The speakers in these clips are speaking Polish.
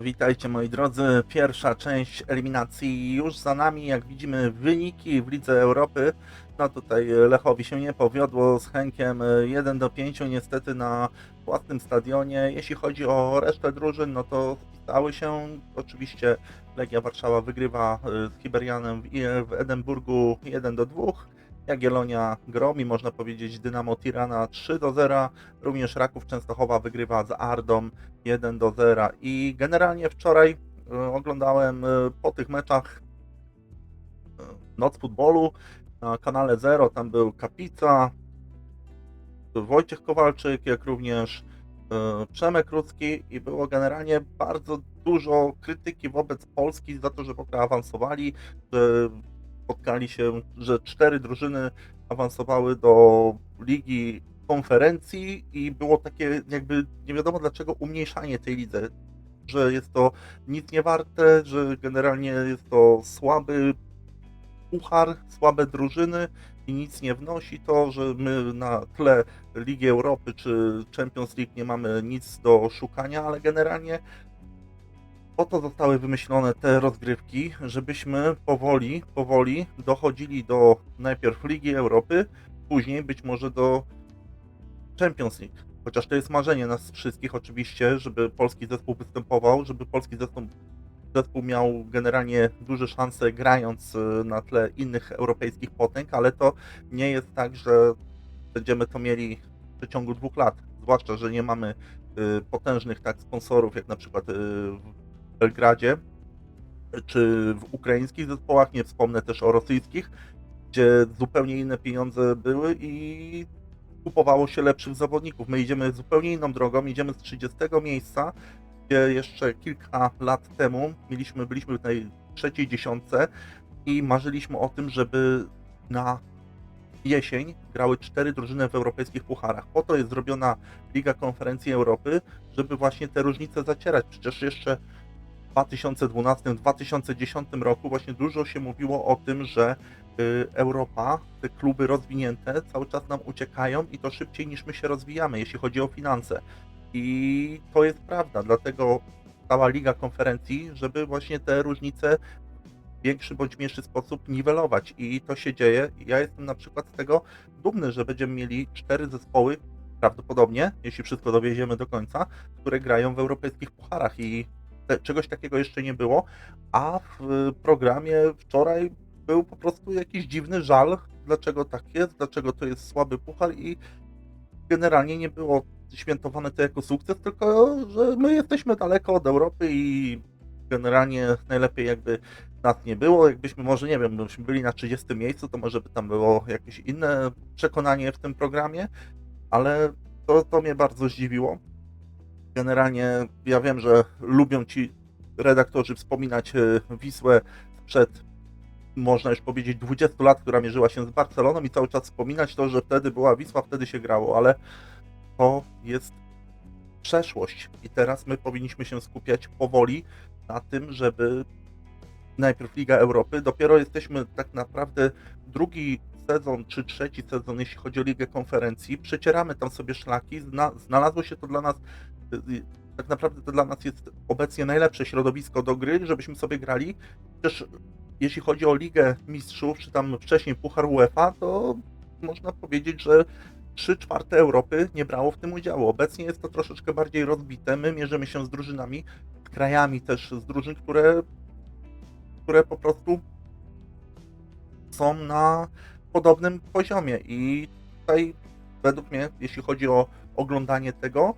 Witajcie moi drodzy, pierwsza część eliminacji już za nami, jak widzimy wyniki w Lidze Europy, no tutaj Lechowi się nie powiodło z Henkiem. 1 do 5 niestety na własnym stadionie, jeśli chodzi o resztę drużyn, no to spisały się, oczywiście Legia Warszawa wygrywa z Hiberianem w Edynburgu 1 do 2, Jagiellonia gromi, można powiedzieć, Dynamo Tirana 3 do 0, również Raków Częstochowa wygrywa z Ardą 1 do 0 i generalnie wczoraj y, oglądałem y, po tych meczach y, Noc Futbolu na kanale Zero, tam był Kapica, Wojciech Kowalczyk, jak również Przemek Rudzki. I było generalnie bardzo dużo krytyki wobec Polski za to, że w ogóle awansowali, że spotkali się, że cztery drużyny awansowały do Ligi Konferencji i było takie jakby nie wiadomo dlaczego umniejszanie tej lidze, że jest to nic nie warte, że generalnie jest to słaby puchar, słabe drużyny i nic nie wnosi to, że my na tle Ligi Europy czy Champions League nie mamy nic do szukania, ale generalnie po to zostały wymyślone te rozgrywki, żebyśmy powoli, powoli dochodzili do najpierw Ligi Europy, później być może do Champions League. Chociaż to jest marzenie nas wszystkich oczywiście, żeby polski zespół występował, żeby polski zespół, zespół miał generalnie duże szanse grając y, na tle innych europejskich potęg, ale to nie jest tak, że będziemy to mieli w przeciągu dwóch lat. Zwłaszcza, że nie mamy y, potężnych tak sponsorów jak na przykład y, Belgradzie czy w ukraińskich zespołach, nie wspomnę też o rosyjskich, gdzie zupełnie inne pieniądze były i kupowało się lepszych zawodników. My idziemy zupełnie inną drogą, idziemy z 30 miejsca, gdzie jeszcze kilka lat temu mieliśmy, byliśmy w tej trzeciej dziesiątce i marzyliśmy o tym, żeby na jesień grały cztery drużyny w europejskich pucharach. Po to jest zrobiona Liga Konferencji Europy, żeby właśnie te różnice zacierać. Przecież jeszcze 2012-2010 roku właśnie dużo się mówiło o tym, że y, Europa, te kluby rozwinięte cały czas nam uciekają i to szybciej niż my się rozwijamy, jeśli chodzi o finanse. I to jest prawda, dlatego cała Liga Konferencji, żeby właśnie te różnice w większy bądź mniejszy sposób niwelować. I to się dzieje. Ja jestem na przykład z tego dumny, że będziemy mieli cztery zespoły, prawdopodobnie, jeśli wszystko dowieziemy do końca, które grają w europejskich pucharach i czegoś takiego jeszcze nie było, a w programie wczoraj był po prostu jakiś dziwny żal, dlaczego tak jest, dlaczego to jest słaby puchar i generalnie nie było świętowane to jako sukces, tylko że my jesteśmy daleko od Europy i generalnie najlepiej jakby nas nie było, jakbyśmy może, nie wiem, gdybyśmy byli na 30 miejscu, to może by tam było jakieś inne przekonanie w tym programie, ale to, to mnie bardzo zdziwiło. Generalnie ja wiem, że lubią ci redaktorzy wspominać e, Wisłę sprzed, można już powiedzieć, 20 lat, która mierzyła się z Barceloną i cały czas wspominać to, że wtedy była Wisła, wtedy się grało, ale to jest przeszłość i teraz my powinniśmy się skupiać powoli na tym, żeby najpierw Liga Europy, dopiero jesteśmy tak naprawdę drugi sezon czy trzeci sezon, jeśli chodzi o Ligę Konferencji, przecieramy tam sobie szlaki, Zna, znalazło się to dla nas tak naprawdę to dla nas jest obecnie najlepsze środowisko do gry, żebyśmy sobie grali. Też jeśli chodzi o Ligę Mistrzów, czy tam wcześniej Puchar UEFA, to można powiedzieć, że 3 czwarte Europy nie brało w tym udziału. Obecnie jest to troszeczkę bardziej rozbite. My mierzymy się z drużynami, z krajami też, z drużyn, które, które po prostu są na podobnym poziomie. I tutaj według mnie, jeśli chodzi o oglądanie tego,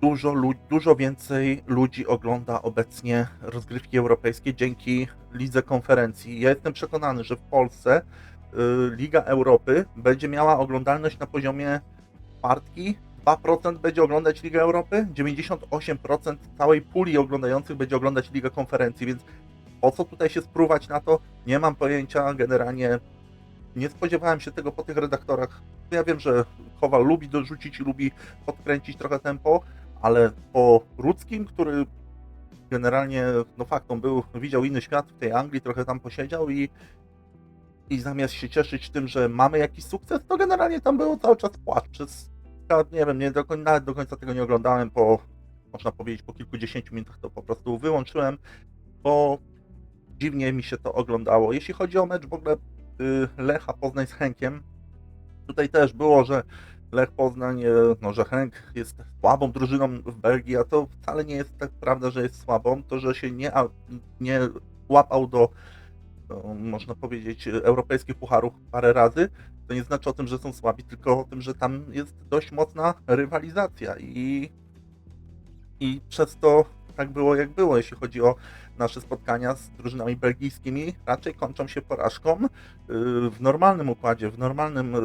dużo, dużo więcej ludzi ogląda obecnie rozgrywki europejskie dzięki Lidze Konferencji. Ja jestem przekonany, że w Polsce y, Liga Europy będzie miała oglądalność na poziomie czwartki. 2% będzie oglądać Ligę Europy, 98% całej puli oglądających będzie oglądać Ligę Konferencji, więc po co tutaj się sprówać na to? Nie mam pojęcia, generalnie nie spodziewałem się tego po tych redaktorach. Ja wiem, że Kowal lubi dorzucić lubi podkręcić trochę tempo, ale po Rudzkim, który generalnie, no fakt, on był, widział inny świat w tej Anglii, trochę tam posiedział i, i zamiast się cieszyć tym, że mamy jakiś sukces, to generalnie tam było cały czas płacz. Przez, nie wiem, nie do, nawet do końca tego nie oglądałem po można powiedzieć po kilkudziesięciu minutach to po prostu wyłączyłem, bo dziwnie mi się to oglądało. Jeśli chodzi o mecz w ogóle y, Lecha Poznań z Henkiem, tutaj też było, że Lech Poznań, e, no, że Henk jest słabą drużyną w Belgii, a to wcale nie jest tak prawda, że jest słabą. To, że się nie, nie łapał do, no, można powiedzieć, europejskich pucharów parę razy, to nie znaczy o tym, że są słabi, tylko o tym, że tam jest dość mocna rywalizacja i, i przez to tak było jak było, jeśli chodzi o nasze spotkania z drużynami belgijskimi, raczej kończą się porażką yy, w normalnym układzie, w normalnym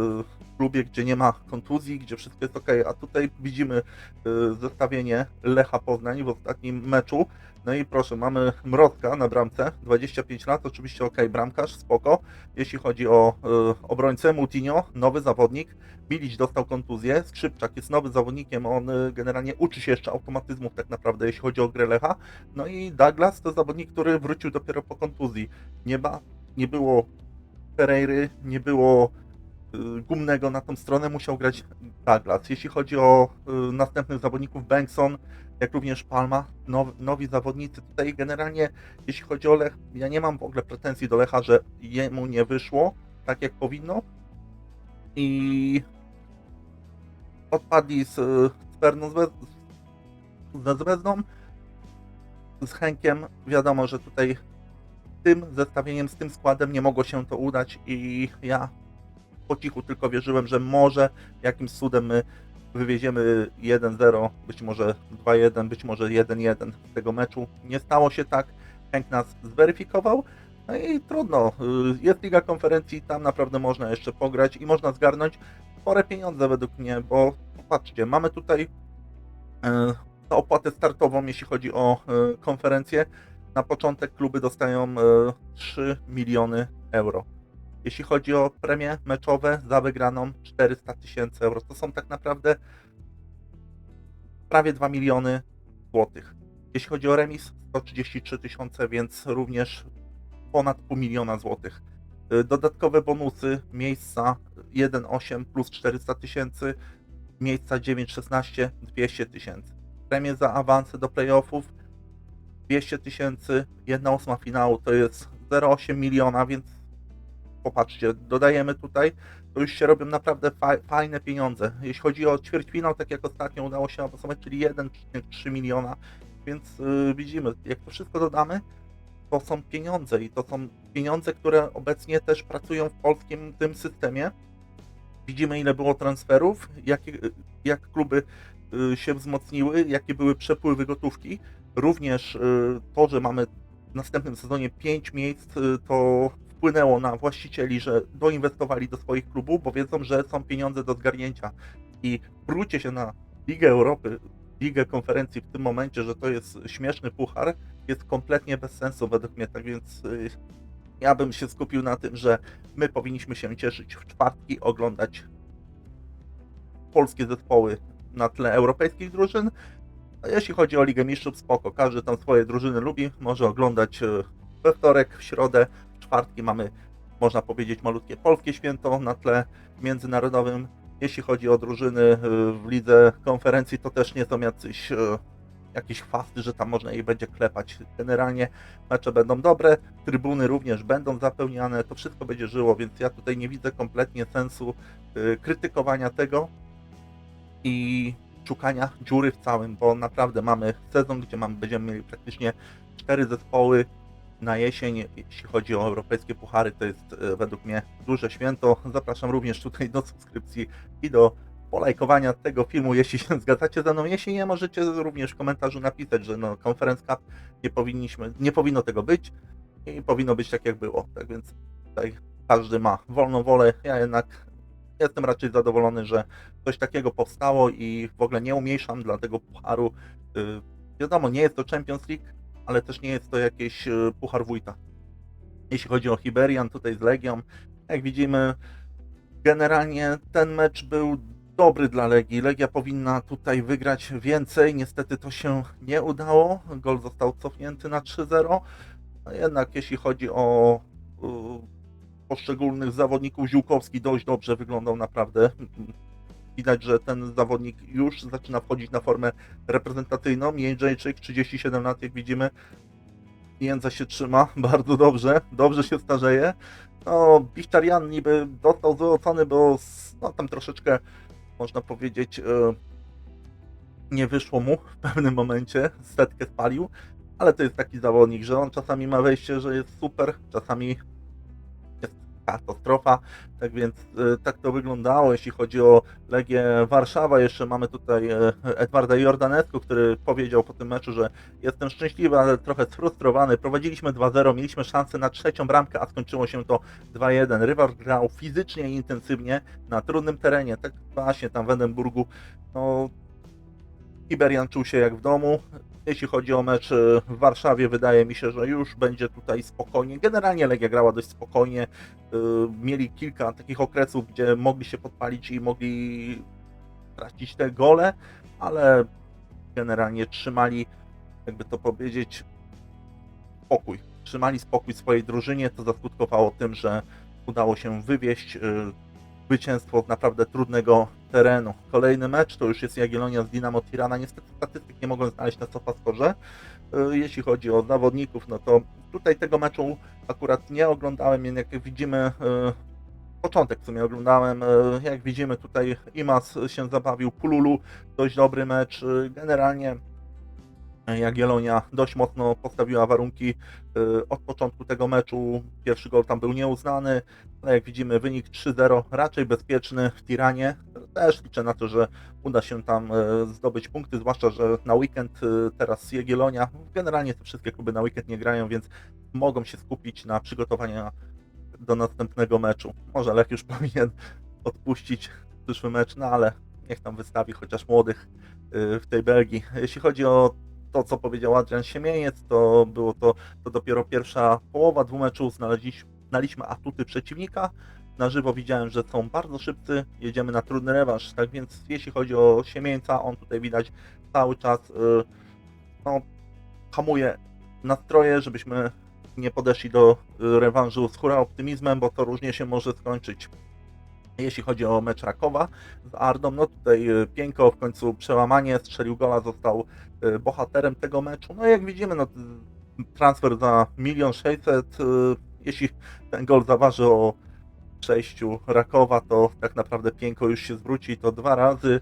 klubie, gdzie nie ma kontuzji, gdzie wszystko jest ok, a tutaj widzimy y, zestawienie Lecha Poznań w ostatnim meczu. No i proszę, mamy Mrozka na bramce, 25 lat, oczywiście ok, bramkarz, spoko. Jeśli chodzi o y, obrońcę, Mutinho, nowy zawodnik, Bilić dostał kontuzję, Skrzypczak jest nowy zawodnikiem, on y, generalnie uczy się jeszcze automatyzmów tak naprawdę, jeśli chodzi o grę Lecha. No i Douglas to zawodnik, który wrócił dopiero po kontuzji. Nie ma, nie było Pereiry, nie było gumnego na tą stronę musiał grać Douglas. Jeśli chodzi o y, następnych zawodników, Bengtson, jak również Palma, now, nowi zawodnicy. Tutaj generalnie, jeśli chodzi o Lech, ja nie mam w ogóle pretensji do Lecha, że jemu nie wyszło tak jak powinno. I odpadli z, y, z Perną ze Zvezdą. Z Henkiem wiadomo, że tutaj tym zestawieniem, z tym składem nie mogło się to udać i ja po cichu tylko wierzyłem, że może jakimś cudem my wywieziemy 1-0, być może 2-1, być może 1-1 z tego meczu. Nie stało się tak. Henk nas zweryfikował. No i trudno. Y, Jest Liga Konferencji, tam naprawdę można jeszcze pograć i można zgarnąć spore pieniądze według mnie, bo popatrzcie, mamy tutaj tę opłatę startową, jeśli chodzi o y, konferencję. Na początek kluby dostają y, 3 miliony euro. Jeśli chodzi o premie meczowe za wygraną 400 tysięcy euro, to są tak naprawdę prawie 2 miliony złotych. Jeśli chodzi o remis 133 tysiące, więc również ponad pół miliona złotych. Y, Dodatkowe bonusy, miejsca 1,8 plus 400 tysięcy, miejsca 9,16 200 tysięcy. Premie za awanse do playoffów 200 tysięcy, 1 ósma finału to jest 0,8 miliona, więc popatrzcie, dodajemy tutaj, to już się robią naprawdę fa fajne pieniądze. Jeśli chodzi o ćwierćfinał, tak jak ostatnio udało się awansować, czyli 1,3 miliona, więc yy, widzimy, jak to wszystko dodamy, to są pieniądze i to są pieniądze, które obecnie też pracują w polskim tym systemie. Widzimy, ile było transferów, jakie, jak kluby y, się wzmocniły, jakie były przepływy gotówki. Również y, to, że mamy w następnym sezonie 5 miejsc, y, to wpłynęło na właścicieli, że doinwestowali do swoich klubów, bo wiedzą, że są pieniądze do zgarnięcia. I prucie się na Ligę Europy, Ligę Konferencji w tym momencie, że to jest śmieszny puchar, jest kompletnie bez sensu według mnie. Tak więc y, ja bym się skupił na tym, że my powinniśmy się cieszyć w czwartki, oglądać polskie zespoły na tle europejskich drużyn. A jeśli chodzi o Ligę Mistrzów, spoko, każdy tam swoje drużyny lubi, może oglądać y, we wtorek, w środę, czwartki mamy, można powiedzieć, malutkie polskie święto na tle międzynarodowym. Jeśli chodzi o drużyny y, w lidze konferencji, to też nie są jacyś y, jakieś chwasty, że tam można jej będzie klepać. Generalnie mecze będą dobre, trybuny również będą zapełniane, to wszystko będzie żyło, więc ja tutaj nie widzę kompletnie sensu y, krytykowania tego i szukania dziury w całym, bo naprawdę mamy sezon, gdzie mamy, będziemy mieli praktycznie cztery zespoły na jesień, jeśli chodzi o europejskie puchary, to jest e, według mnie duże święto. Zapraszam również tutaj do subskrypcji i do polajkowania tego filmu, jeśli się zgadzacie ze mną. Jeśli nie, możecie również w komentarzu napisać, że no Conference Cup nie powinniśmy, nie powinno tego być i powinno być tak jak było. Tak więc tutaj każdy ma wolną wolę. Ja jednak jestem raczej zadowolony, że coś takiego powstało i w ogóle nie umniejszam dla tego pucharu. Yy, wiadomo, nie jest to Champions League, ale też nie jest to jakiś yy, puchar wójta. Jeśli chodzi o Hiberian tutaj z Legią, jak widzimy, generalnie ten mecz był dobry dla Legii. Legia powinna tutaj wygrać więcej. Niestety to się nie udało. Gol został cofnięty na 3-0. No jednak jeśli chodzi o yy, poszczególnych zawodników, Ziółkowski dość dobrze wyglądał naprawdę. Widać, że ten zawodnik już zaczyna wchodzić na formę reprezentacyjną. Jędrzejczyk, 37 lat, jak widzimy, Jędza się trzyma bardzo dobrze, dobrze się starzeje. No, Bichtarian niby dostał złe oceny, bo no, tam troszeczkę, można powiedzieć, e, nie wyszło mu w pewnym momencie, setkę spalił, ale to jest taki zawodnik, że on czasami ma wejście, że jest super, czasami katastrofa, tak więc e, tak to wyglądało, jeśli chodzi o Legię Warszawa, jeszcze mamy tutaj e, Edwarda Jordanescu, który powiedział po tym meczu, że jestem szczęśliwy, ale trochę sfrustrowany, prowadziliśmy 2-0, mieliśmy szansę na trzecią bramkę, a skończyło się to 2-1, rywal grał fizycznie i intensywnie na trudnym terenie, tak właśnie tam w Edynburgu, no Iberian czuł się jak w domu. Jeśli chodzi o mecz e, w Warszawie, wydaje mi się, że już będzie tutaj spokojnie. Generalnie Legia grała dość spokojnie. E, Mieli kilka takich okresów, gdzie mogli się podpalić i mogli tracić te gole, ale generalnie trzymali, jakby to powiedzieć, spokój. Trzymali spokój swojej drużynie, co zaskutkowało tym, że udało się wywieźć e, zwycięstwo naprawdę trudnego terenu. Kolejny mecz to już jest Jagiellonia z Dinamo Tirana. Niestety statystyk nie mogłem znaleźć na SofaScore. E, Jeśli chodzi o zawodników, no to tutaj tego meczu akurat nie oglądałem, jednak jak widzimy e, początek w sumie oglądałem, e, jak widzimy tutaj Imas się zabawił, Pululu dość dobry mecz, generalnie Jagiellonia dość mocno postawiła warunki e, od początku tego meczu. Pierwszy gol tam był nieuznany, ale jak widzimy wynik 3-0 raczej bezpieczny w Tiranie. Też liczę na to, że uda się tam e, zdobyć punkty, zwłaszcza, że na weekend e, teraz Jagiellonia, generalnie te wszystkie kluby na weekend nie grają, więc mogą się skupić na przygotowaniu do następnego meczu. Może Lech już powinien odpuścić przyszły mecz, no ale niech tam wystawi chociaż młodych w tej Belgii. Jeśli chodzi o to, co powiedział Adrian Siemieniec, to było to, to dopiero pierwsza połowa dwóch meczów. Znaliśmy atuty przeciwnika. Na żywo widziałem, że są bardzo szybcy. Jedziemy na trudny rewanż. Tak więc, jeśli chodzi o Siemieńca, on tutaj widać cały czas y, no, hamuje nastroje, żebyśmy nie podeszli do y, rewanżu z hura optymizmem, bo to różnie się może skończyć. Jeśli chodzi o mecz Rakowa z Ardą, no tutaj y, Pieńko w końcu przełamanie, strzelił gola, został y, bohaterem tego meczu. No jak widzimy, no, transfer za milion sześćset, y, jeśli ten gol zaważy o przejściu Rakowa, to tak naprawdę Pieńko już się zwróci to dwa razy.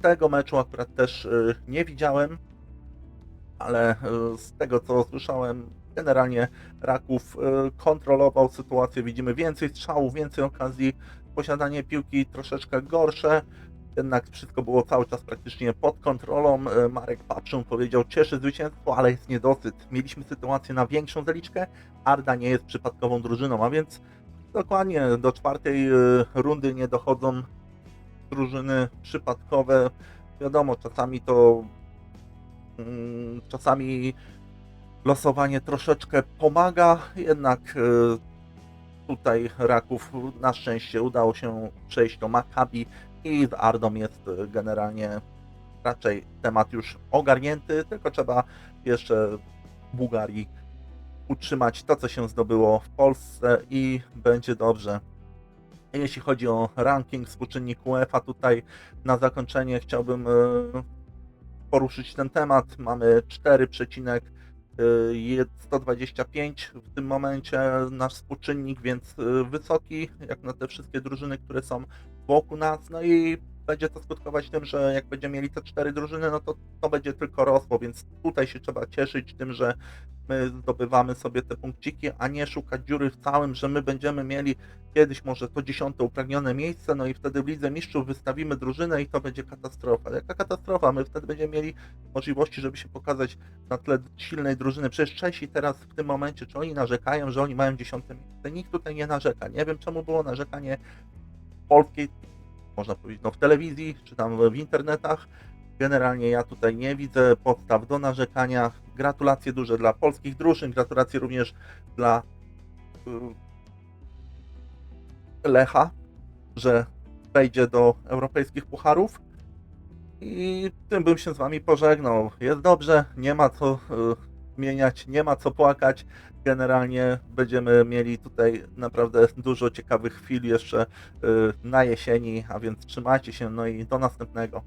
Tego meczu akurat też nie widziałem, ale z tego co słyszałem, generalnie Raków kontrolował sytuację. Widzimy więcej strzałów, więcej okazji, posiadanie piłki troszeczkę gorsze. Jednak wszystko było cały czas praktycznie pod kontrolą. Y, Marek Patrzą powiedział, cieszy zwycięstwo, ale jest niedosyt. Mieliśmy sytuację na większą zaliczkę. Arda nie jest przypadkową drużyną, a więc dokładnie do czwartej y, rundy nie dochodzą drużyny przypadkowe. Wiadomo, czasami to mm, czasami losowanie troszeczkę pomaga, jednak y, tutaj Raków na szczęście udało się przejść do Maccabi i z Ardą jest generalnie raczej temat już ogarnięty, tylko trzeba jeszcze w Bułgarii utrzymać to, co się zdobyło w Polsce i będzie dobrze. Jeśli chodzi o ranking współczynnik UEFA, tutaj na zakończenie chciałbym y, poruszyć ten temat. Mamy 4,125 w tym momencie nasz współczynnik, więc y, wysoki, jak na te wszystkie drużyny, które są wokół nas. No i będzie to skutkować tym, że jak będziemy mieli te cztery drużyny, no to to będzie tylko rosło, więc tutaj się trzeba cieszyć tym, że my zdobywamy sobie te punkciki, a nie szukać dziury w całym, że my będziemy mieli kiedyś może to dziesiąte upragnione miejsce, no i wtedy w Lidze Mistrzów wystawimy drużynę i to będzie katastrofa. Jaka katastrofa? My wtedy będziemy mieli możliwości, żeby się pokazać na tle silnej drużyny. Przecież Czesi teraz w tym momencie, czy oni narzekają, że oni mają dziesiąte miejsce? Nikt tutaj nie narzeka. Nie wiem czemu było narzekanie polskiej, można powiedzieć, no w telewizji, czy tam w internetach. Generalnie ja tutaj nie widzę podstaw do narzekania. Gratulacje duże dla polskich drużyn, gratulacje również dla y, Lecha, że wejdzie do europejskich pucharów. I tym bym się z wami pożegnał. Jest dobrze, nie ma co y, zmieniać, nie ma co płakać. Generalnie będziemy mieli tutaj naprawdę dużo ciekawych chwil jeszcze y, na jesieni, a więc trzymajcie się, no i do następnego.